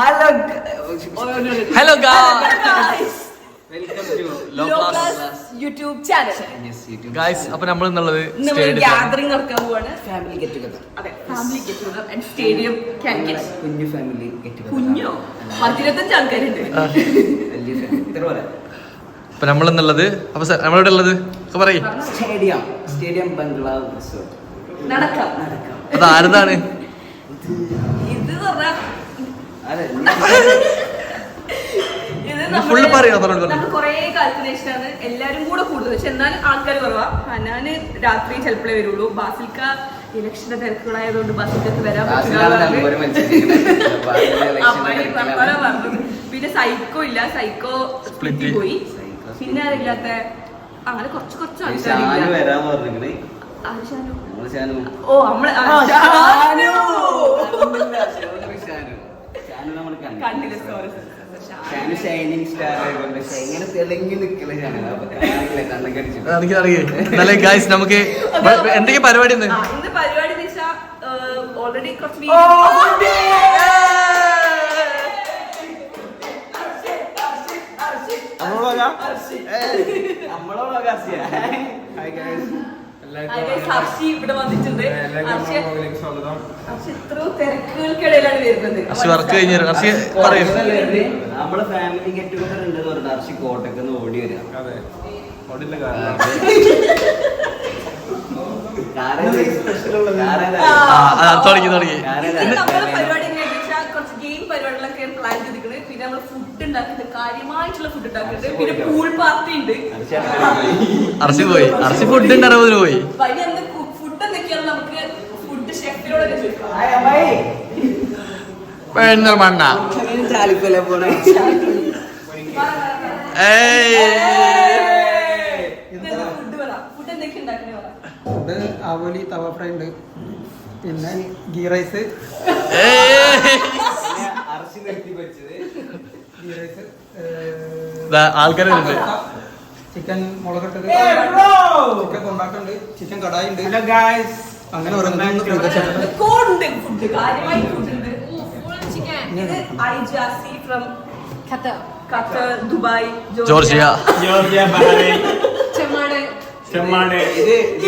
Hello hello. YouTube channel guys അപ്പൊ നമ്മൾ എന്നുള്ളത് ഗ്യാദറിംഗ് നടക്കാൻ പോവാണ്. ഫാമിലി ഗെറ്റ് ടുഗദർ അതെ family get together and stadium candidate കുഞ്ഞു ഫാമിലി ഗെറ്റ് ടുഗദർ കുഞ്ഞോ? പത്തിരുപത്തഞ്ച് ആൾക്കാരുണ്ട്. വലിയ ഇത്ര പറയാം അപ്പൊ നമ്മൾ എന്നുള്ളത് അപ്പൊ സാർ നമ്മളെവിടെ ഉള്ളത്? ഒക്കെ പറയും. സ്റ്റേഡിയം. സ്റ്റേഡിയം ബംഗ്ലാവ് റിസോർട്ട്. നടക്കാം. നടക്കാം. അത് ആരതാണ് ഇത് പറഞ്ഞാ അതെ ഇത് full പറയോ? പറഞ്ഞോ, പറഞ്ഞോ. നമ്മൾ കുറേ കാൽക്കുലേഷൻ ആണ്. എല്ലാരും കൂടെ കൂടുതൽ പക്ഷെ എന്നാലും ആൾക്കാർ കുറവാ. ഹനാന് രാത്രി ചിലപ്പോഴേ വരുള്ളൂ. ബാസിൽക്ക ഇലക്ഷന്റെ തിരക്കുകളായതുകൊണ്ട് ബാസിൽക്കക്ക് വരാൻ പറഞ്ഞത്. പിന്നെ സൈക്കോ ഇല്ല. Psycho split. പോയി. പിന്നെ ആരില്ലാത്ത അങ്ങനെ കുറച്ച് കുറച്ച് ആൾക്കാർ ഓ ആൾക്കാരില്ല എന്നാലേ ഗായ്സ് നമുക്ക് എന്തൊക്കെ പരിപാടി ഇന്ന്? ഇന്ന് പരിപാടി ഓൾറെഡി നമ്മളോട് ആകാശിയാ ഹർഷി ഇവിടെ വന്നിട്ടുണ്ട്. ഹർഷി ഹർഷി എത്രയോ തിരക്കുകൾക്കിടയിലാണ് വരുന്നത്. ഹർഷി വർക്ക് കഴിഞ്ഞു. ഹർഷി പറയും. നമ്മളെ ഫാമിലി ഗെറ്റ് ടുഗദർ ഉണ്ട് പറഞ്ഞിട്ട് ഹർഷി കോട്ടക്കുന്ന് ഓടി വരിക തുടങ്ങി, തുടങ്ങി. ഇന്ന് പരിപാടി എങ്ങനെയാണെന്ന് കുറച്ച് ഗെയിം പരിപാടികളൊക്കെ പ്ലാൻ ചെയ്തിട്ടുണ്ട് പിന്നെ നമ്മൾ ഫുഡ് ഉണ്ടാക്കുന്നുണ്ട് കാര്യമായിട്ടുള്ള ഫുഡ് ഉണ്ടാക്കുന്നുണ്ട് പിന്നെ പൂൾ പാർട്ടി ഉണ്ട്. അർച്ചി പോയി. അർഷി ഫുഡ് ഉണ്ട് അറുപതിന് പോയി. അതിന് ഫുഡ് ആവോലി തവ ഫ്രൈ ഉണ്ട്. പിന്നെ ഗീ റൈസ്. ഏയ്. ചിക്കൻ മുളകിട്ടത് ചിക്കൻ കൊണ്ടാട്ടുണ്ട് ചിക്കൻ കടായി ഉണ്ട്. അങ്ങനെ Dubai Georgia. Georgia. Chemmad. Chemmad.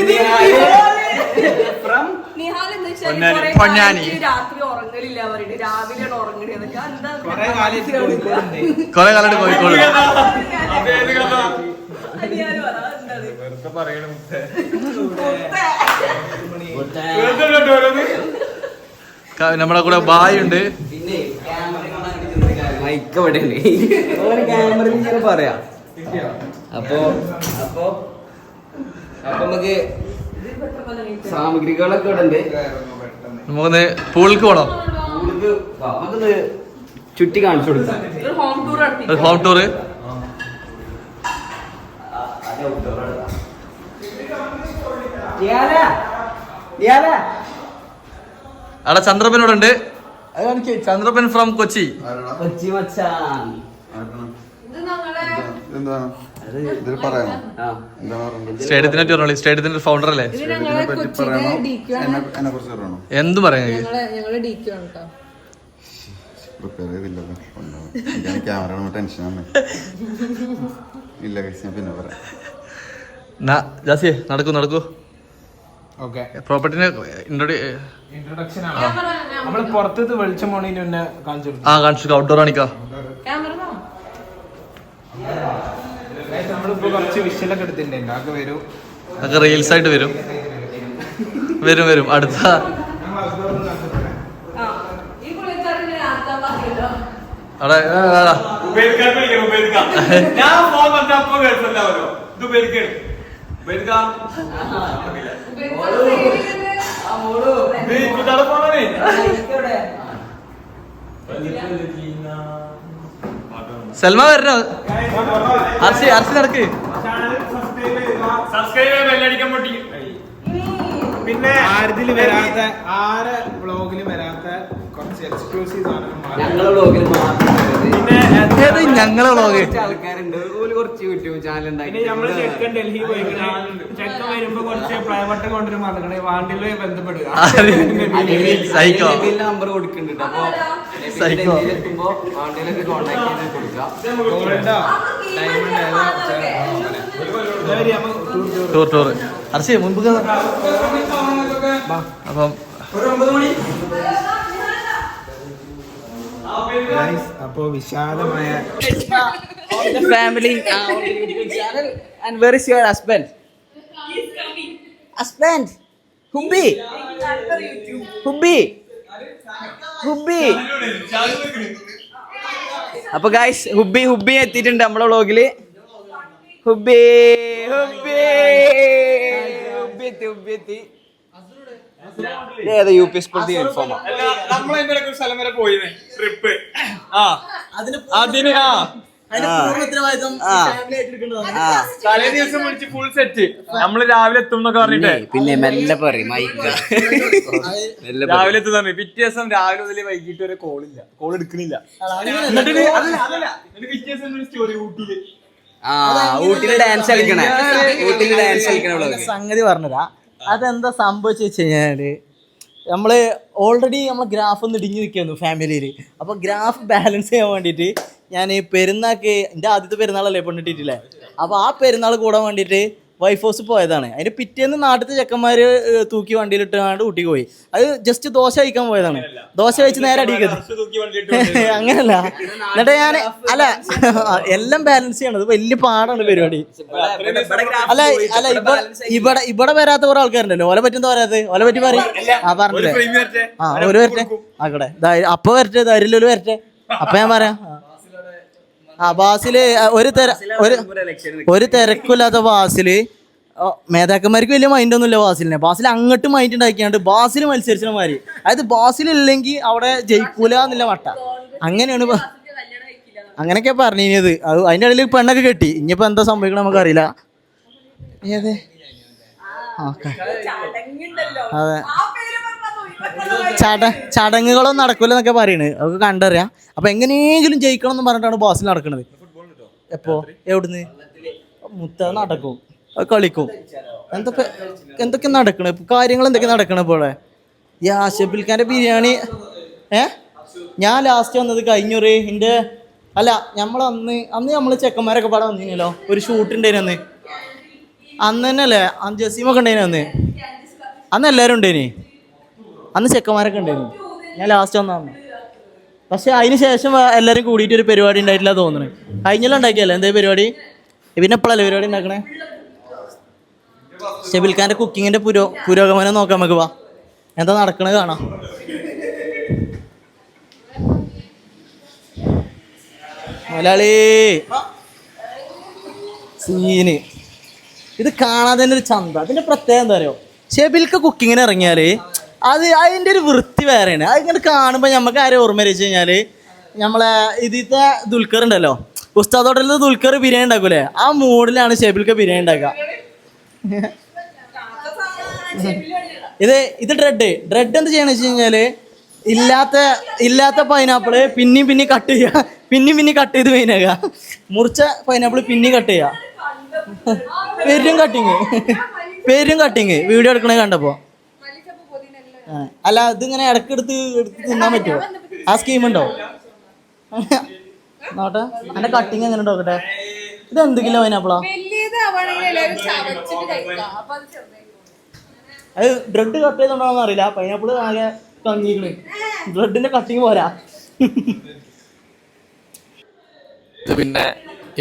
ഇത് ഫ്രം. കുറേ കാലത്ത് കോഴിക്കോട് വെറുതെ പറയണ മുത്തേ. ക- കൂടെ ബായ് ഉണ്ട്. മൈക്ക് ഇവിടെ ഉണ്ട് ഓരോ ക്യാമറയിൽ ഇങ്ങനെ പറയാം അപ്പോ അപ്പോ അപ്പൊ നമുക്ക്. സാമഗ്രികളൊക്കെ ഇവിടെ ഉണ്ട്. നമുക്കൊന്ന് പൂളിക്ക് പോണം. നമുക്കൊന്ന് ചുറ്റി കാണിച്ചു കൊടുക്കാം. ഹോം ടൂർ ഹോം ടൂറ് അവിടെ ചന്ദ്രപ്പനോട് ഉണ്ട് അത് കാണിക്ക്. ചന്ദ്രപ്പൻ ഫ്രം കൊച്ചി. കൊച്ചി മച്ചാൻ. ഇത് ഞങ്ങളെ എന്താ? അത് ഇതിൽ ആ. എന്താ പറയണ്ടത് സ്റ്റേഡിയത്തിനെ പറ്റി പറഞ്ഞോളി. സ്റ്റേഡിയത്തിന്റെ ഫൗണ്ടർ അല്ലേ? എന്ത് ഞങ്ങളെ ഡി ക്യു പറയാം? ഞങ്ങളെ ഞങ്ങളെ ഡി ആണ് കേട്ടോ പ്രിപ്പയർ ചെയ്തില്ലല്ലോ. എനിക്ക് ക്യാമറ ടെൻഷനാണ് ഇല്ല. കഴിച്ച് ഞാൻ പിന്നെ പറയാം. ജാസിയെ നടക്കൂ നടക്കൂ. പ്രോപ്പർട്ടിനെ ഇൻട്രൊഡക്ഷൻ ആണ്. നമ്മൾ പുറത്തത് വെളിച്ചം പോണതിന് മുന്നേ കാണിച്ചു കൊടുത്തു ആ കാണിച്ചു ഔട്ട്ഡോർ കാണിക്കാം. നമ്മളിപ്പോ കുറച്ച് വിഷലൊക്കെ എടുത്തിട്ടുണ്ട്. അതൊക്കെ വരും. അതൊക്കെ റീൽസ് ആയിട്ട് വരും. വരും വരും. അടുത്ത ആ. ഈ പുള്ളിക്കാരനെ ആർക്കാ പറയുന്നത് അവിടെ ആ, ആ, ആ. ഞാൻ ഫോൺ വന്നപ്പോ കേൾപ്പല്ലോ ഇത് ഉപയോഗിക്കേ സൽമാ വരണോ? അർച്ചി അർച്ചി നടക്ക്. സബ്സ്ക്രൈബ് ബെല്ലടിക്കാൻ പൊട്ടി പിന്നെ ആരതിൽ വരാത്ത ആരെ ബ്ലോഗിൽ വരാത്ത കുറച്ച് എക്സ്ക്ലൂസീവ് സാധനം ഞങ്ങളെ വ്ളോഗിൽ മാത്രം പിന്നെ ഏത് ഞങ്ങളെ വ്ളോഗ് ആൾക്കാരുണ്ട്. ഓൽ കുറച്ച് യൂട്യൂബ് ചാനൽ പിന്നെ നമ്മൾ ചെക്കൻ ഡൽഹി പോയിക്കണേ ചെക്കൻ വരുമ്പോ കുറച്ച് പ്രൈവറ്റ് കൊണ്ടുവരും പറഞ്ഞേ വാണ്ടിൽ ബന്ധപ്പെടുക. സൈക്കോ നമ്പർ കൊടുക്കുന്നുണ്ട്. അപ്പൊ Psycho. എത്തുമ്പോ വാണ്ടിയിലൊക്കെ കോണ്ടാക്ട് ചെയ്ത് കൊടുക്കാം. ഗോൾഡോ ഡയമണ്ട് ഏതാ ഇതുവരെ നമുക്ക് ടൂർ ടൂർ. Tour tour. അർച്ചേ മുൻപ് അപ്പം ഗൈസ് അപ്പോ വിശാലമായ family and where is your husband husband hubby hubby hubby അപ്പൊ ഗായ്സ് ഹുബി ഹുബി എത്തിയിട്ടുണ്ട് നമ്മളെ വ്ളോഗിൽ ഹുബി ഹുബി ഹുബി എത്തി ഹുബി എത്തി. ഏതാ യു പി സ്കൂളിൽ യൂണിഫോമാ നമ്മളതിന്റെ ഇടയ്ക്ക് ഒരു സ്ഥലം വരെ പോയിന് ട്രിപ്പ് ആ. അതിന് ആ. തലേ ദിവസം വിളിച്ച് ഫുൾ സെറ്റ് നമ്മൾ രാവിലെ എത്തും എന്നൊക്കെ പറഞ്ഞിട്ടേ. പിന്നെ മെല്ലെ പറയും മൈക്ക് മെല്ലെ രാവിലെ എത്തുന്ന പറഞ്ഞു. പിറ്റേ ദിവസം രാവിലെ മുതൽ വൈകിട്ട് വരെ കോളില്ല കോൾ എടുക്കണില്ല. എന്നിട്ട് പിറ്റേ ദിവസം സ്റ്റോറി ഊട്ടിയിൽ. ആ ഊട്ടിയിൽ ഡാൻസ് കളിക്കണേ. ഊട്ടിയിൽ ഡാൻസ് കളിക്കണേ സംഗതി പറഞ്ഞതാ. അതെന്താ സംഭവിച്ചു വെച്ച് കഴിഞ്ഞാൽ നമ്മൾ ഓൾറെഡി നമ്മളെ ഗ്രാഫ് ഒന്ന് ഇടിഞ്ഞു നിൽക്കുന്നു ഫാമിലിയിൽ അപ്പോൾ ഗ്രാഫ് ബാലൻസ് ചെയ്യാൻ വേണ്ടിയിട്ട് ഞാൻ പെരുന്നാൾക്ക് എന്റെ ആദ്യത്തെ പെരുന്നാളല്ലേ പെണ്ണിട്ടിട്ടില്ലേ? അപ്പോൾ ആ പെരുന്നാൾ കൂടാൻ വേണ്ടിയിട്ട് വൈഫ് ഹൗസ് പോയതാണ്. അതിന് പിറ്റേന്ന് നാട്ടിലത്തെ ചെക്കന്മാര് തൂക്കി വണ്ടിയിലിട്ടാണ്ട് ഊട്ടി പോയി. അത് ജസ്റ്റ് ദോശ കഴിക്കാൻ പോയതാണ്. ദോശ വെച്ച് നേരെ അടിക്കുന്നത് അങ്ങനല്ല എന്നിട്ട് ഞാൻ അല്ല എല്ലാം ബാലൻസ് ചെയ്യണം. അത് വലിയ പാടാണ് പരിപാടി. അല്ല അല്ല ഇവിടെ ഇവിടെ ഇവിടെ വരാത്ത കുറെ ആൾക്കാരുണ്ടല്ലോ. ഓലെ പറ്റുന്ന വരാത്ത ഓലെ പറ്റി പറയും. ആ പറഞ്ഞില്ലേ? ആ ഒരു വരട്ടെ? ആക്കട്ടെ ദാ- അപ്പൊ വരട്ടെ ധൈര്യം വരട്ടെ. അപ്പൊ ഞാൻ പറയാം. ആ. ബാസിൽ ഒരു തെര ഒരു ഒരു തിരക്കില്ലാത്ത ബാസിൽ മേധാക്കന്മാർക്ക് വലിയ മൈൻഡ് ഒന്നുമില്ല ബാസിലിനെ ബാസിൽ അങ്ങോട്ട് മൈൻഡ് ഉണ്ടാക്കിയാണ്ട് ബാസിൽ മത്സരിച്ച മാതിരി അതായത് ബാസിലില്ലെങ്കിൽ അവിടെ ജയിക്കൂല എന്നുള്ള മട്ട അങ്ങനെയാണ് അങ്ങനെയൊക്കെ പറഞ്ഞത് അത് അതിന്റെ ഇടയിൽ പെണ്ണൊക്കെ കെട്ടി. ഇനിയിപ്പോ എന്താ സംഭവിക്കണം നമുക്കറിയില്ല. ഏത്? ഓക്കെ. അതെ. ചട ചടങ്ങുകളൊന്നും നടക്കൂല എന്നൊക്കെ പറയണ്. അതൊക്കെ കണ്ടറിയാം. അപ്പൊ എങ്ങനെയെങ്കിലും ജയിക്കണം എന്ന് പറഞ്ഞിട്ടാണ് ബോസിൽ നടക്കുന്നത് എപ്പോ? എവിടുന്ന്? മുത്ത നടക്കും. കളിക്കും. എന്തൊക്കെ എന്തൊക്കെ നടക്കണ? കാര്യങ്ങൾ എന്തൊക്കെ നടക്കണ പോലെ ഈ ആശപ്പിൽക്കാന്റെ ബിരിയാണി ഏ? ഞാൻ ലാസ്റ്റ് വന്നത് കഴിഞ്ഞൊരു എന്റെ അല്ല നമ്മൾ അന്ന് അന്ന് നമ്മൾ ചെക്കന്മാരൊക്കെ പാടെ വന്നിരുന്നല്ലോ ഒരു ഷൂട്ട് ഉണ്ടായിരുന്നു അന്ന്. അന്ന് തന്നെ അല്ലേ അന്ന് ജസീമൊക്കെ ഉണ്ടായിരുന്നു അന്ന്. അന്ന് എല്ലാവരും ഉണ്ടായിനി അന്ന് ചെക്കന്മാരൊക്കെ ഉണ്ടായിരുന്നു. ഞാൻ ലാസ്റ്റ് വന്നാന്ന് പക്ഷേ അതിന് ശേഷം എല്ലാവരും കൂടിയിട്ട് ഒരു പരിപാടി ഉണ്ടായിട്ടില്ല തോന്നുന്നു കഴിഞ്ഞല്ലോ ഉണ്ടാക്കിയല്ലേ? എന്തേ പരിപാടി? പിന്നെ എപ്പോഴല്ലേ പരിപാടി ഉണ്ടാക്കണേ? ഷെബിൽ ഖാന്റെ കുക്കിങ്ങിന്റെ പുരോ പുരോഗമനം നോക്കാം നമുക്ക് വാ. എന്താ നടക്കണത് കാണാം. മലയാളി സീന്. ഇത് കാണാതെ തന്നെ ഒരു ചന്ത. അതിന്റെ പ്രത്യേകത എന്താ പറയുക ഷെബിൽക്ക് കുക്കിങ്ങിന് ഇറങ്ങിയാൽ അത് അതിന്റെ ഒരു വൃത്തി വേറെയാണ്. അതിങ്ങനെ കാണുമ്പോൾ നമുക്ക് ആരെ ഓർമ്മ വെച്ച് കഴിഞ്ഞാൽ? നമ്മളെ ഇതിത്തെ ദുൽഖർ ഉണ്ടല്ലോ. ഉസ്താദ് ഹോട്ടലിൽ ദുൽഖർ ബിരിയാണി ഉണ്ടാക്കൂലേ? ആ മൂഡിലാണ് ഷെബിൽക്ക് ബിരിയാണി ഉണ്ടാക്കുക. ഇത് ഇത് ഡ്രെഡ് ഡ്രെഡ് എന്ത് ചെയ്യണമെന്ന് വെച്ച് കഴിഞ്ഞാൽ ഇല്ലാത്ത ഇല്ലാത്ത പൈനാപ്പിൾ പിന്നെയും പിന്നെ കട്ട് ചെയ്യുക പിന്നെയും പിന്നെ കട്ട് ചെയ്ത് മെയിനാക്കുക മുറിച്ച പൈനാപ്പിൾ പിന്നെയും കട്ട് ചെയ്യുക പേരും കട്ടിങ് പേരും കട്ടിങ് വീഡിയോ എടുക്കണേ കണ്ടപ്പോ. ആ, അല്ല ഇതിങ്ങനെ ഇടയ്ക്കെടുത്ത് എടുത്ത് തിന്നാൻ പറ്റുമോ ആ സ്കീം ഉണ്ടോ നോട്ടെ. അതിന്റെ കട്ടിങ് എങ്ങനെ നോക്കട്ടെ? ഇത് എന്തെങ്കിലും കിലോ പൈനാപ്പിളാ അപ്പൊ അത് അത് ബ്രെഡ് കട്ട് ചെയ്തോണ്ടോന്ന് അറിയില്ല. പൈനാപ്പിൾ ആകെ തങ്ങിക്കണ് ബ്രെഡിന്റെ കട്ടിങ് പോരാ. ഇത് പിന്നെ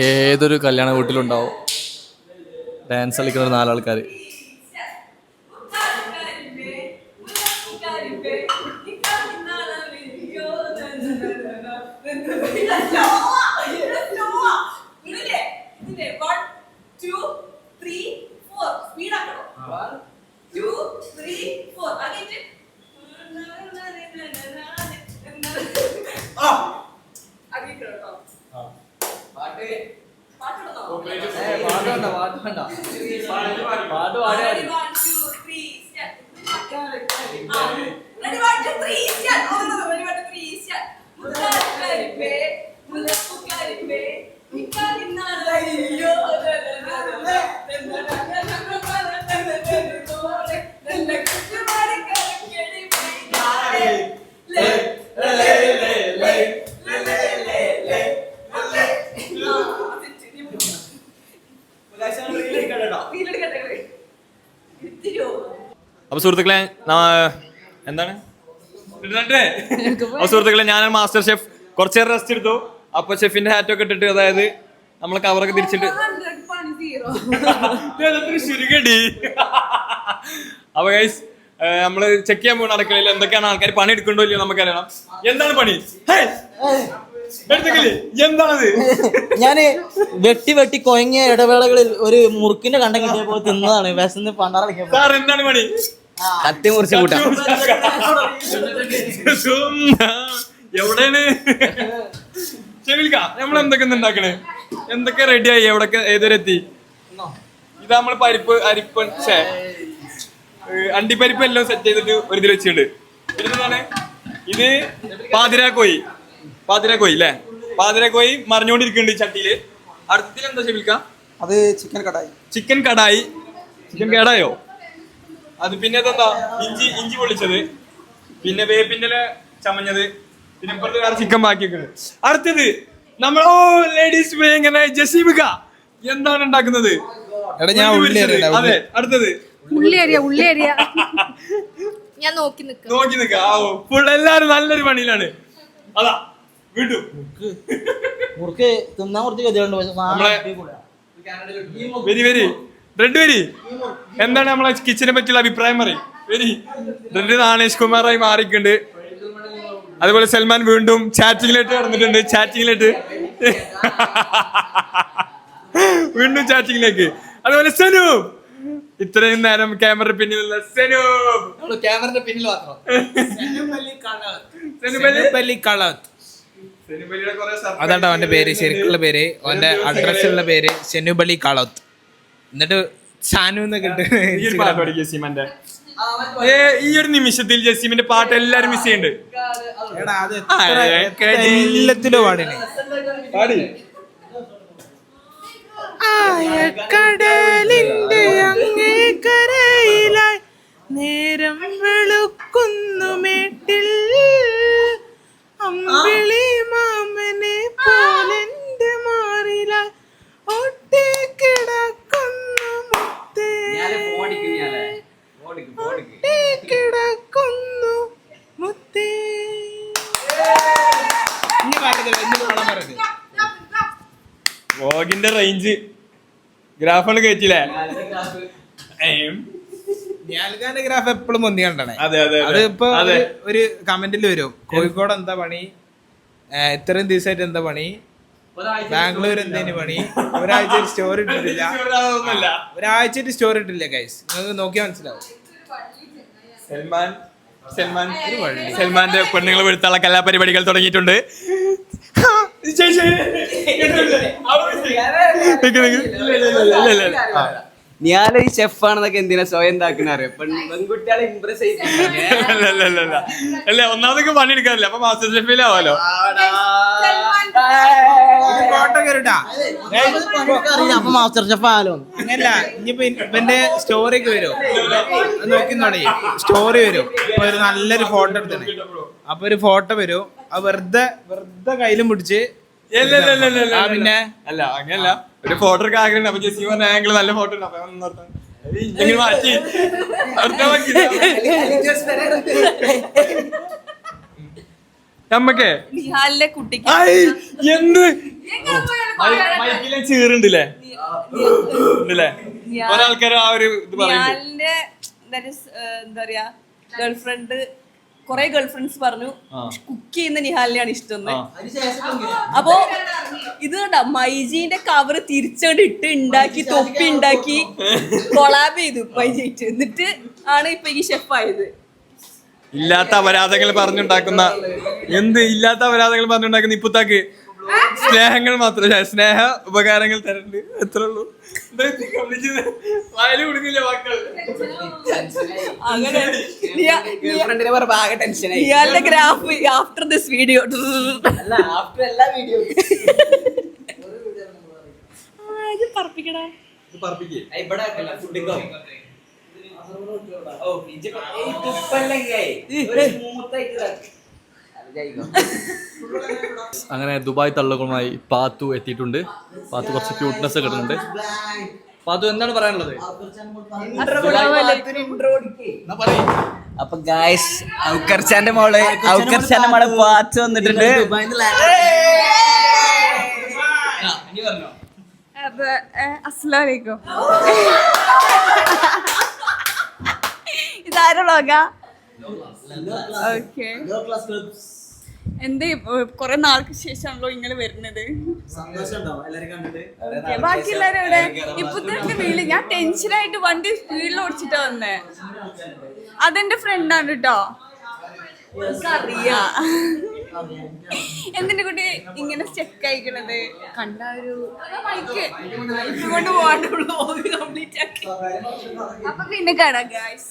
ഏതൊരു കല്യാണ വീട്ടിലുണ്ടാവും ഡാൻസ് കളിക്കുന്ന ഒരു നാലാൾക്കാർ പാട്ട് അപ്പൊ സുഹൃത്തുക്കളെ എന്താണ്? അപ്പൊ സുഹൃത്തുക്കളെ ഞാൻ മാസ്റ്റർ ഷെഫ്. കുറച്ച് നേരം റെസ്റ്റ് എടുത്തു. അപ്പൊ ഷെഫിന്റെ ഹാറ്റ് ഒക്കെ ഇട്ടിട്ട് അതായത് നമ്മൾ കവറൊക്കെ തിരിച്ചിട്ട്. അപ്പൊ ഗൈസ് നമ്മൾ ചെക്ക് ചെയ്യാൻ പോകുന്ന അടുക്കളയിൽ എന്തൊക്കെയാണ് ആൾക്കാർ പണി എടുക്കണ്ടോ ഇല്ലയോ നമുക്കറിയണം. എന്താണ് പണി? എന്താണത്? ഞാൻ വെട്ടി വെട്ടി കൊയങ്ങിയ ഇടവേളകളിൽ ഒരു മുറുക്കിന്റെ കണ്ടം കിട്ടിയപ്പോ തിന്നതാണ്. വിശന്ന് പണ്ടാറടിക്കാൻ സാർ എന്താണ് പണി? കത്തി മുറിച്ച് കൂട്ടാം. എവിടെയാണ്? ചെവിൽക്ക നമ്മൾ എന്തൊക്കെ ഉണ്ടാക്കണേ? എന്തൊക്കെ റെഡിയായി എവിടൊക്കെ ഏതുവരെ എത്തി ഇതാ നമ്മൾ പരിപ്പ് അരിപ്പൻ ഏ, അണ്ടിപ്പരിപ്പ് എല്ലാം സെറ്റ് ചെയ്തിട്ട് ഒരു ഇതിൽ വെച്ചിട്ടുണ്ട്. പിന്നെ ഇത് പാതിരാക്കോയി പാതിരാക്കോയി അല്ലേ പാതിരക്കോയി മറിഞ്ഞുകൊണ്ടിരിക്കുന്നുണ്ട് ചട്ടിയിൽ. അടുത്തിൽ എന്താ ചെവിൽക്ക അത് chicken kadai. Chicken kadai. Chicken കേടായോ? അത് പിന്നെ എന്താ ഇഞ്ചി ഇഞ്ചി പൊളിച്ചത് പിന്നെ വേപ്പിന്റെ ചമഞ്ഞത്. പിന്നെ ഇപ്പുറത്ത് വേറെ ചിക്കൻ ബാക്കിയൊക്കെ അടുത്തത് നമ്മൾ ഓ ലേഡീസ് ഇങ്ങനെ ജസീബിക എന്താണ് ഉണ്ടാക്കുന്നത്? അതെ അടുത്തത്. ഉള്ളി അരിയ ഉള്ളി അരിയ. ഞാൻ നോക്കി നിൽക്കാം നോക്കി നിൽക്കാം ആ ഫുൾ എല്ലാരും നല്ലൊരു പണിയിലാണ്. അതാ വീണ്ടും മുറുക്ക് തിന്നാൻ കുറച്ച് ഗതിയുണ്ട് പക്ഷെ. വരി വരി. റെഡ് വരി. എന്താണ് നമ്മളെ കിച്ചനെ പറ്റിയുള്ള അഭിപ്രായം പറയും. വരി. റെഡ് നാണേഷ് കുമാറായി മാറിയിട്ടുണ്ട്. അതുപോലെ സൽമാൻ വീണ്ടും ചാറ്റിങ്ങിലേക്ക് കടന്നിട്ടുണ്ട്. ചാറ്റിങ്ങിലേക്ക് വീണ്ടും ചാറ്റിങ്ങിലേക്ക് അതുപോലെ സനു. ഇത്രയും നേരം ക്യാമറ പിന്നിലുള്ള സനു. ക്യാമറിന്റെ പിന്നിൽ മാത്രം. അതാട്ടോ അവന്റെ പേര് ശരിക്കുള്ള പേര് അവന്റെ അഡ്രസ്സുള്ള പേര് ഷെനുബലി കളത്ത്. എന്നിട്ട് ഷാനു എന്ന് ഏ ഈ ഒരു നിമിഷത്തിൽ ജസീമിന്റെ പാട്ട് എല്ലാരും മിസ് ചെയ്യുന്നുണ്ട് എല്ലാത്തിലും പാടിനെ പാടി. കടലിന്റെ അങ്ങേ കരയിലായി നേരം വെളുക്കുന്നു മേട്ടിൽ. അമ്പിളി കിടക്കുന്നു മുത്തേ. വ്ളോഗിന്റെ റേഞ്ച്. ഗ്രാഫാണ് കയറ്റില്ലേ. ഞാൽഗാന്റെ ഗ്രാഫ്. എപ്പോഴും മുന്തി കണ്ടണേ. അതെ അതെ അത്. ഇപ്പൊ ഒരു- കമന്റിൽ വരും. കോഴിക്കോട് എന്താ പണി? ഇത്രയും ദിവസമായിട്ട് എന്താ പണി? ബാംഗ്ലൂർ എന്തേന് പണി? ഒരാഴ്ച സ്റ്റോറി ഇട്ടിട്ടില്ല. ഒരാഴ്ചയായിട്ട് സ്റ്റോറി ഇട്ടില്ല കൈസ് നിങ്ങൾക്ക് നോക്കിയാൽ മനസ്സിലാവും. സൽമാൻ സൽമാൻ. സൽമാന്റെ പെണ്ണുങ്ങൾ വെളുത്തുള്ള കലാപരിപാടികൾ തുടങ്ങിയിട്ടുണ്ട്. ശരി, ശരി. ഞാനൊരു ഷെഫാണെന്നൊക്കെ എന്തിനാ സ്വയം എന്താക്കുന്ന അറിയാം? പെൺകുട്ടികളെ അല്ല. അല്ല ഒന്നാമതൊക്കെ പണിയെടുക്കാറില്ല. അപ്പൊ മാസ്റ്റർ അറിയില്ല, അപ്പൊ മാസ്റ്റർ ഷെഫ് ആവാലോ അങ്ങനല്ല ഇനിയിപ്പോ ഇവന്റെ സ്റ്റോറി ഒക്കെ വരും. നോക്കി തുടങ്ങി സ്റ്റോറി വരും. ഇപ്പൊ ഒരു നല്ലൊരു ഫോട്ടോ എടുത്തേ അപ്പൊ ഒരു ഫോട്ടോ വരും. അത് വെറുതെ വെറുതെ കയ്യിലും പിടിച്ച് പിന്നെ? അല്ല അങ്ങനല്ല ഒരു ഫോട്ടോ ഒക്കെ ആഗ്രഹം അപ്പൊ ജെസ്സി പറഞ്ഞ ആംഗിൾ നല്ല ഫോട്ടോ ഉണ്ട്. അപ്പൊ മാറ്റി. നിർത്താൻ. നമ്മക്കേ കുട്ടിക്ക് ഐ, എന്ത്? മൈക്കിലെ ചീറുണ്ടല്ലേ? ഉണ്ടല്ലേ? കുറെ ആൾക്കാർ ആ ഒരു ഇത് എന്താ പറയാ ഗേൾഫ്രണ്ട് കൊറേ ഗേൾഫ്രണ്ട്സ് പറഞ്ഞു കുക്ക് ചെയ്യുന്ന നിഹാലിനെയാണ് ഇഷ്ടം അപ്പൊ ഇത് കണ്ട മൈജീന്റെ കവർ തിരിച്ചോണ്ട് ഇട്ട് ഉണ്ടാക്കി തൊപ്പി ഉണ്ടാക്കി കൊളാബ് ചെയ്തു മൈജീറ്റ് എന്നിട്ട് ആണ് ഇപ്പൊ ഈ ഷെഫ് ആയത്. ഇല്ലാത്ത അപരാധങ്ങൾ പറഞ്ഞുണ്ടാക്കുന്ന എന്ത് ഇല്ലാത്ത അപരാധങ്ങൾ പറഞ്ഞുണ്ടാക്കുന്ന ഇപ്പുത്താക്ക് സ്നേഹങ്ങൾ മാത്രം സ്നേഹ ഉപകാരങ്ങൾ തരണ്ട്. എത്ര ഉള്ളൂ. വായൽ കൊടുക്കില്ല വാക്കുകൾ അങ്ങനെ. നിഹാലിന്റെ ഗ്രാഫ് ആഫ്റ്റർ ദിസ് വീഡിയോ അല്ല ആഫ്റ്റർ എല്ലാ വീഡിയോ പറപ്പിക്കടാ. അങ്ങനെ ദുബായ് തള്ളുകളുമായി പാത്തു എത്തിയിട്ടുണ്ട്. പാത്തു കുറച്ച് ക്യൂട്ട്നെസ് കിട്ടുന്നുണ്ട് അപ്പൊ അത് എന്താണ് പറയാനുള്ളത്? അപ്പൊ ഗായ്സ് ഔക്കർച്ചാന്റെ മോൾ ഔക്കർച്ചാന്റെ മോളെ പാച്ച് വന്നിട്ടുണ്ട്. ഇതാരോ അസ്സലാമലൈക്കും ഇതാരുടെ വ്ളോഗാ ഓക്കെ എന്തേ കൊറേ നാൾക്ക് ശേഷമാണല്ലോ ഇങ്ങനെ വരുന്നത്. ബാക്കി എല്ലാരും ഇവിടെ ഞാൻ ടെൻഷനായിട്ട് വണ്ടി സ്പീഡിൽ ഓടിച്ചിട്ടാ വന്നേ. അതെന്റെ ഫ്രണ്ടാണ് കേട്ടോ അറിയാ എന്തിന്റെ കുട്ടി ഇങ്ങനെ ചെക്ക് അയക്കണത് കണ്ട ഒരു മൈക്ക് മൈക്ക് കൊണ്ട് പോകാണ്ടുള്ളൂ കംപ്ലീറ്റ് ആക്കി. അപ്പൊ പിന്നെ കാണാം ഗായ്സ്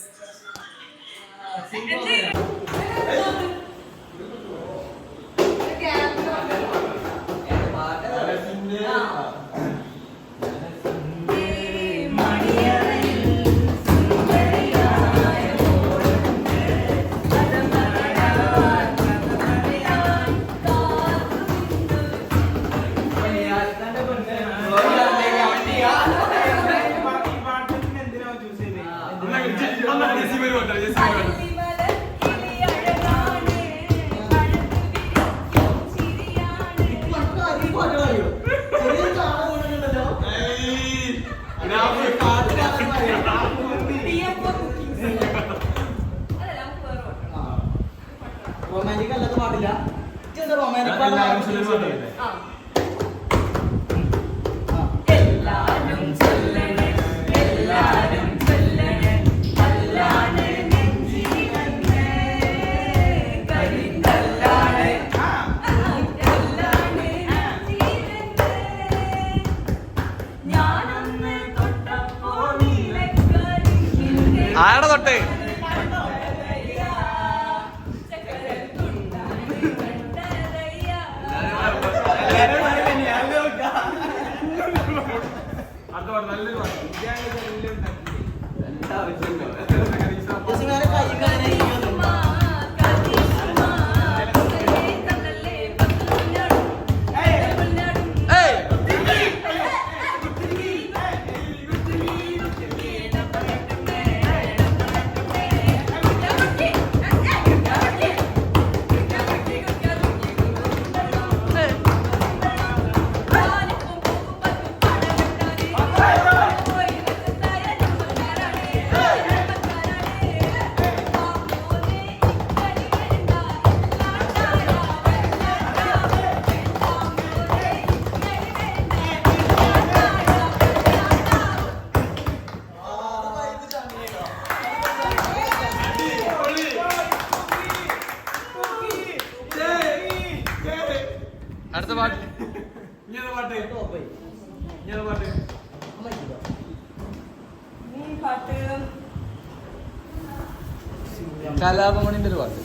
കലാപമണിന്റെ ഒരു പാട്ട്.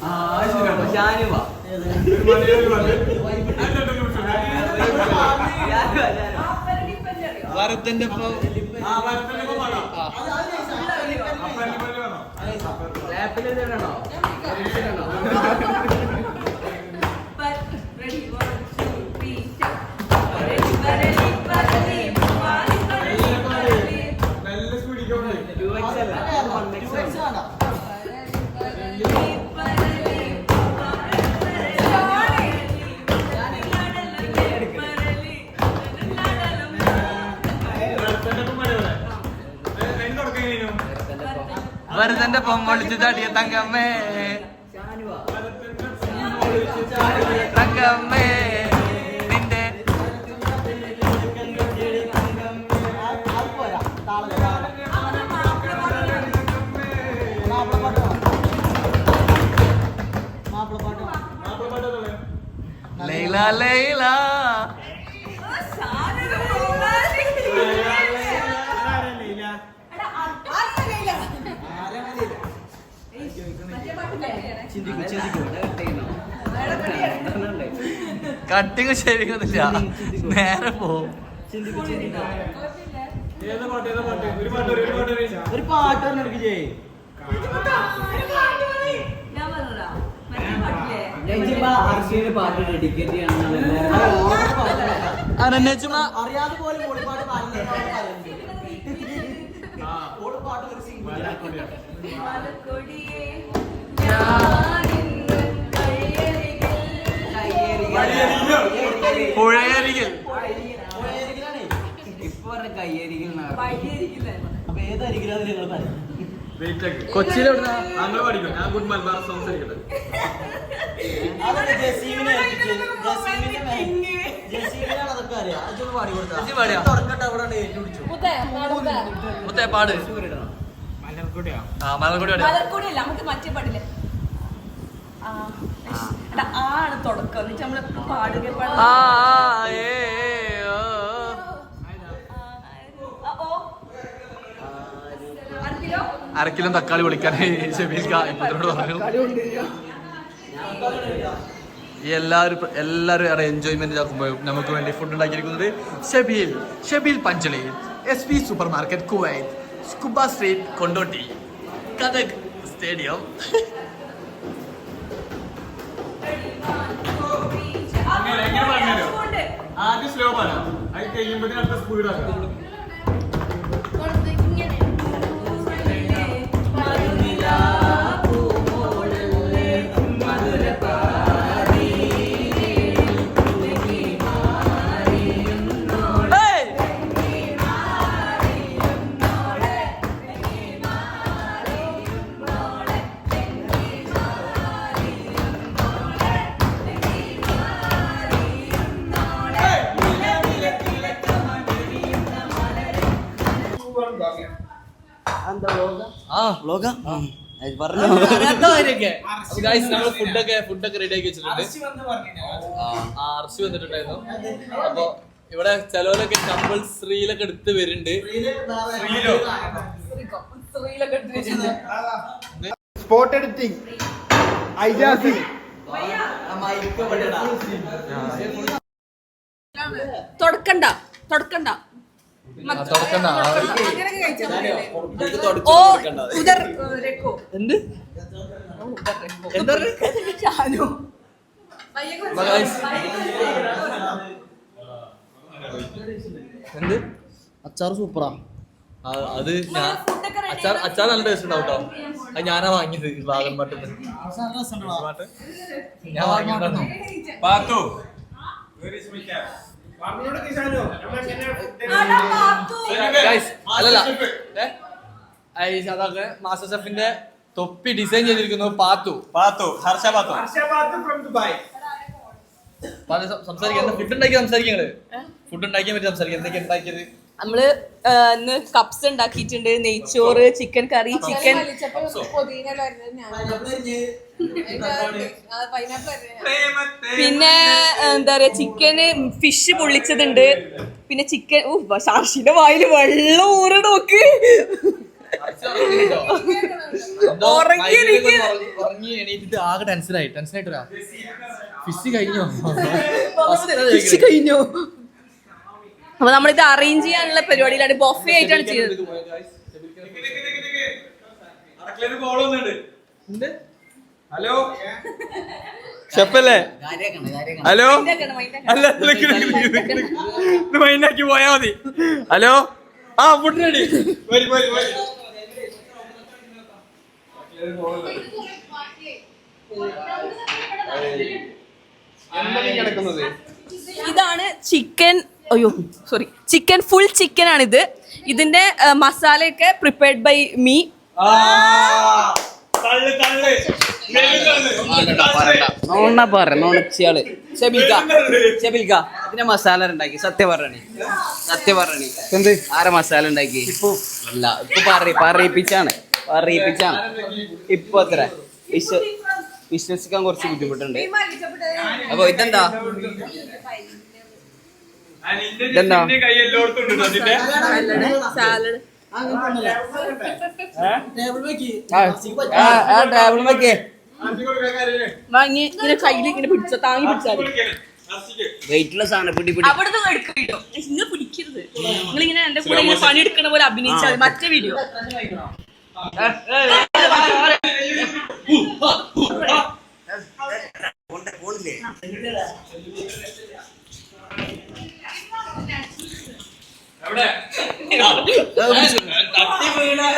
വരത്തിന്റെ ഒപ്പം. വരതന്റെ ഒപ്പം പൊമ്പൊളിച്ച് ചാടിയ തങ്കമ്മേ തങ്കമ്മേ നിന്റെ ലൈല പോരാ. കട്ടിങ് ഷേവിങ് ശരിക്കുന്നില്ല നേരെ പോവും ഒരു പാട്ട് അറിയാതെ പോലെ ഞാനിന്ന് കയ്യരികിൽ പുഴയരികിൽ. കൊച്ചിയിലെ? നമ്മൾ പഠിക്കും. ഞാൻ ഗുഡ് മലബാർ സോങ്സ് ഏറ്റുപിടിച്ചു മുത്തേ, പാട് മലർക്കുടിയാ? ആ മലർക്കോടി നമുക്ക് മറ്റേ പാടില്ലേ? ആ ആണ് തുടക്കം. എന്നിട്ട് പാടുക അരക്കിലും? തക്കാളി വിളിക്കാനായി എല്ലാരും ഇപ്പത്തിനോട് പറഞ്ഞു. എല്ലാവരും എല്ലാവരും ഏറെ എൻജോയ്മെന്റ് ആക്കുമ്പോൾ നമുക്ക് വേണ്ടി ഫുഡ് ഉണ്ടാക്കിയിരിക്കുന്നത് Shebeel Shebeel Panchali S P supermarket Kuwait scuba street Kondotty Kathak stadium ആദ്യം സ്ലോ പാടാം അത് കഴിയുമ്പോഴത്തേക്കും അടുത്ത സ്പീഡ് ആക്കാം. ഇങ്ങനെ. ആ വ്ളോഗ പറഞ്ഞു. നമ്മൾ ഫുഡൊക്കെ ഫുഡൊക്കെ റെഡി ആക്കി വെച്ചിട്ടുണ്ട്. ആ അർച്ചി വന്നിട്ടുണ്ടായിരുന്നു. അപ്പൊ ഇവിടെ ചിലവരൊക്കെ കമ്പൾസറിയിലൊക്കെ എടുത്ത് വരുന്നുണ്ട്. സ്ത്രീയിലൊക്കെ എടുത്ത് വെച്ചിട്ടുണ്ട്. സ്പോട്ട് എഡിറ്റിംഗ് ഐജാസി തുടക്കണ്ട തുടക്കണ്ട എന്ത്? അച്ചാർ സൂപ്പറാ. അത് ഞാൻ അച്ചാർ അച്ചാർ നല്ല ടേസ്റ്റ് ഉണ്ടാവും കേട്ടോ അത് ഞാനാ വാങ്ങിയത് വാഗൻ പാട്ട് ഞാൻ വാങ്ങിയിട്ടുണ്ടായിരുന്നു. പാത്തു. അല്ലല്ല. ഐ- അതൊക്കെ മാസ്റ്റർ ഷെഫിന്റെ തൊപ്പി ഡിസൈൻ ചെയ്തിരിക്കുന്നു പാത്തു. പാത്തു ഹർഷ പാത്തു. സംസാരിക്കാം. ഫുഡ് ഉണ്ടാക്കി സംസാരിക്കാം ഫുഡ് ഉണ്ടാക്കിയാൽ പറ്റി സംസാരിക്കാം. എന്തൊക്കെ ഉണ്ടാക്കിയത്? നമ്മൾ ഇന്ന് കപ്സ് ഉണ്ടാക്കിയിട്ടുണ്ട്. നെയ്ച്ചോറ് ചിക്കൻ കറി ചിക്കൻ പിന്നെ എന്താ പറയാ ചിക്കന് ഫിഷ് പൊള്ളിച്ചതുണ്ട്. പിന്നെ ചിക്കൻ ഓ ശാർഷിന്റെ വായിൽ വെള്ളം ഊറ നോക്ക്. ആകെ ടെൻഷനായി ടെൻഷനായിട്ട് ഫിഷ് കഴിഞ്ഞോ? ഫിഷ് കഴിഞ്ഞു? അപ്പൊ നമ്മളിത് അറേഞ്ച് ചെയ്യാനുള്ള പരിപാടിയിലാണ്. ബൊഫേ ആയിട്ടാണ് ചെയ്തത്. ഹലോ? ഷെഫല്ലേ? ഹലോ? അല്ല മൈൻഡാക്കി പോയാ മതി. ഹലോ? ആ ഫുഡ് റെഡി വരി വരി വരി. കിടക്കുന്നത് ഇതാണ് ചിക്കൻ അയ്യോ സോറി ചിക്കൻ ഫുൾ ചിക്കൻ ആണിത്. ഇതിന്റെ മസാലയൊക്കെ പ്രിപ്പയർഡ് ബൈ മീ. നോണ പറ നോണച്ചിയാൾ. ഷബിൽക്ക ഷബിൽക്ക ഇതിന്റെ മസാല ഉണ്ടാക്കി. സത്യം പറഞ്ഞി സത്യം പറഞ്ഞി എന്ത്? ആരെ മസാല ഉണ്ടാക്കി? അല്ല ഇപ്പൊ പറ പറയിപ്പിച്ചാണ് പറയിപ്പിച്ചാണ് ഇപ്പൊ അത്ര. വിശ്വ വിശ്വസിക്കാൻ കുറച്ച് ബുദ്ധിമുട്ടുണ്ട്. അപ്പൊ ഇതെന്താ? ഇതെന്താ? സാലഡ്. ടേബിൾ വെക്ക്? വാങ്ങി ഇങ്ങനെ കയ്യിൽ ഇങ്ങനെ പിടിച്ച താങ്ങി പിടിച്ചാൽ. വെയിറ്റുള്ള സാധനം പിടി പിടി. അവിടുന്ന് എടുക്കിട്ടോ ഇങ്ങനെ പിടിക്കരുത്. നിങ്ങളിങ്ങനെ എന്റെ കൂടെ ഇങ്ങനെ പണി എടുക്കണ പോലെ അഭിനയിച്ചാൽ മറ്റേ വീഡിയോ ഇവിടെ. തട്ടി വീണേ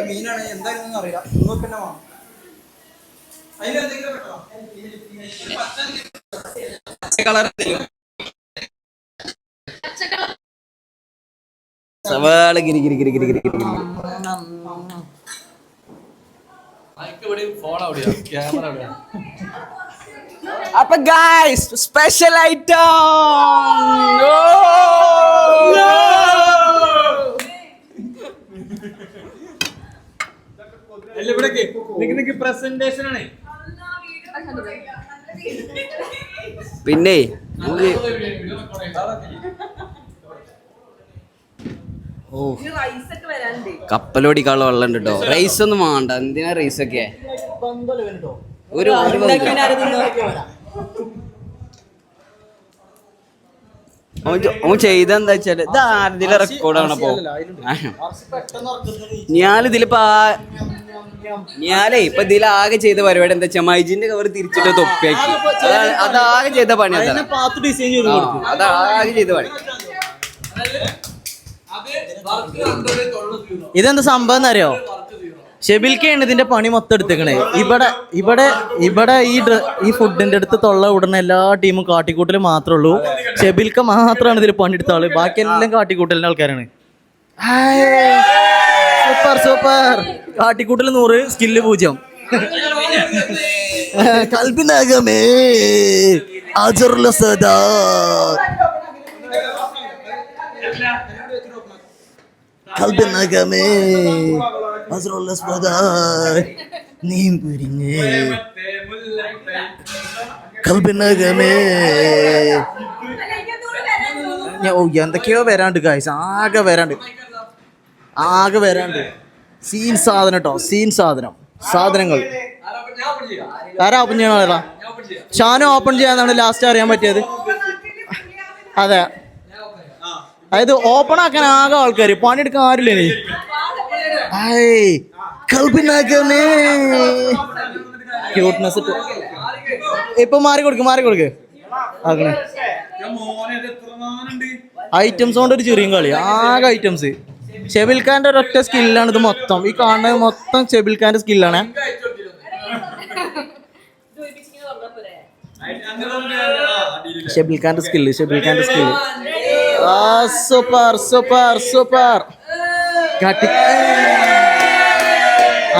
മീനാണ് എന്തായാലും അറിയാം നിങ്ങൾക്ക് തന്നെ വേണം സവാള ഗിരി ഗിരി ഗിരി ഗിരി ഗിരി. അപ്പൊ ഗായ്സ് സ്പെഷ്യൽ ഐറ്റം പിന്നെ നമുക്ക് റൈസ് ഒക്കെ വരാനുണ്ട് കപ്പലോടിക്കാനുള്ള വെള്ളം ഉണ്ട് കേട്ടോ റൈസ് ഒന്നും വേണ്ട. എന്തിനാ റൈസ് ഒക്കെ? ഒരു? അവൻ ചെയ്തെന്താ വെച്ചാൽ ഇത് ആരുടെ റെക്കോർഡാണ് അപ്പോ ഞാനിതിലിപ്പോ ആ- ഞാനേ ഇപ്പൊ ആകെ ചെയ്ത പരിപാടി എന്താ വെച്ചാൽ മൈജിന്റെ കവർ തിരിച്ചിട്ട് തൊപ്പിയാക്കി. അതാണ് അതാകെ ചെയ്ത പണി അതാണ്. അതാകെ ചെയ്ത പണി. ഇതെന്താ സംഭവം എന്നറിയോ? ഷെബിൽക്കാണ് ഇതിന്റെ പണി മൊത്തം എടുത്തേക്കണേ. ഇവിടെ ഇവിടെ ഇവിടെ ഈ ഈ ഫുഡിന്റെ അടുത്ത് തൊള്ള ഉടനെ എല്ലാ ടീമും കാട്ടിക്കൂട്ടൽ മാത്രമേ ഉള്ളൂ. ഷെബിൽക്ക മാത്രമാണ് ഇതിൽ പണിയെടുത്ത ആൾ ബാക്കി എല്ലാം കാട്ടിക്കൂട്ടലിന്റെ ആൾക്കാരാണ്. Super super. കാട്ടിക്കൂട്ടൽ നൂറ് സ്കില്ല് പൂജ്യം. കൽബിനകമേ അജറുള്ള സദാ കൽബിനകമേ അജറുള്ള സദാ നീ പുരിഞ്ഞേ കൽബിനകമേ ഞാൻ- ഓ എന്തൊക്കെയോ വരാണ്ട് ഗായ്സ് ആകെ വരാണ്ട്. ആകെ വരാണ്ട്. സീൻ സാധനം കേട്ടോ സീൻ സാധനം. സാധനങ്ങൾ. ആരാ ഓപ്പൺ ചെയ്യണോ ഷാനോ ഓപ്പൺ ചെയ്യാന്നാണ് ലാസ്റ്റ് അറിയാൻ പറ്റിയത്. അതെ. അതായത് ഓപ്പൺ ആക്കാൻ ആകെ ആൾക്കാർ പണിയെടുക്കാൻ ആരില്ലേ ക്യൂട്ട്നെസ് ഇപ്പൊ മാറി കൊടുക്ക് മാറി കൊടുക്ക്. ഐറ്റംസ് കൊണ്ട് ഒരു ചെറിയ കളി. ആകെ ഐറ്റംസ്. ഷെബിൽ ഒരൊറ്റ സ്കില്ലാണ് ഇത് മൊത്തം. ഈ കാണുന്നത് മൊത്തം ഷെബിൽ ഖാന്റെ സ്കില്ലാണ് ഷെബിൽ ഖാന്റെ സ്കില്ല് ഷെബിൽ ഖാന്റെ സ്കില്ല് ആ സൂപ്പർ സൂപ്പർ സൂപ്പർ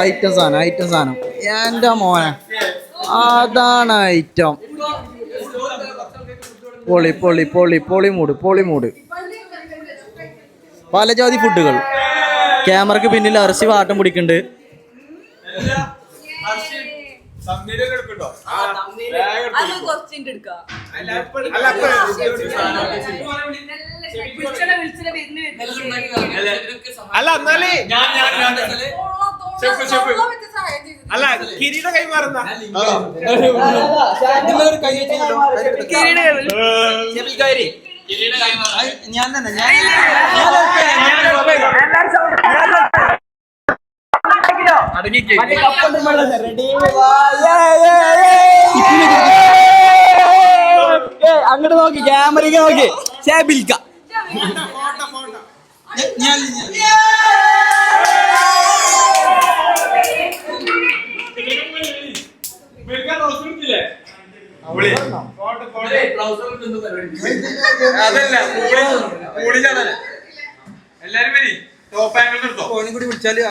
ഐറ്റം സാധനം ഐറ്റം സാധനം. എന്റെ മോനെ. അതാണ് ഐറ്റം പൊളി പൊളി പൊളി പൊളി മൂട് പൊളി മൂട്. പല ജാതി ഫുഡുകൾ ക്യാമറക്ക് പിന്നിൽ അരസി വാട്ടം പിടിക്കുന്നുണ്ട്. അല്ല എന്നാലേ ഞാൻ ഞാൻ ഞാൻ ഷെഫ് ഷെഫ് അല്ല കിരീട കൈമാറുന്ന ഞാൻ തന്നെ ഞാൻ അങ്ങോട്ട് നോക്കി ക്യാമറയ്ക്ക് നോക്കി. ഷാബിൽക്ക ഞാൻ അതല്ല എല്ലാരും വരി. ടോപ്പ് ആംഗിൾ കൂടി വിളിച്ചാൽ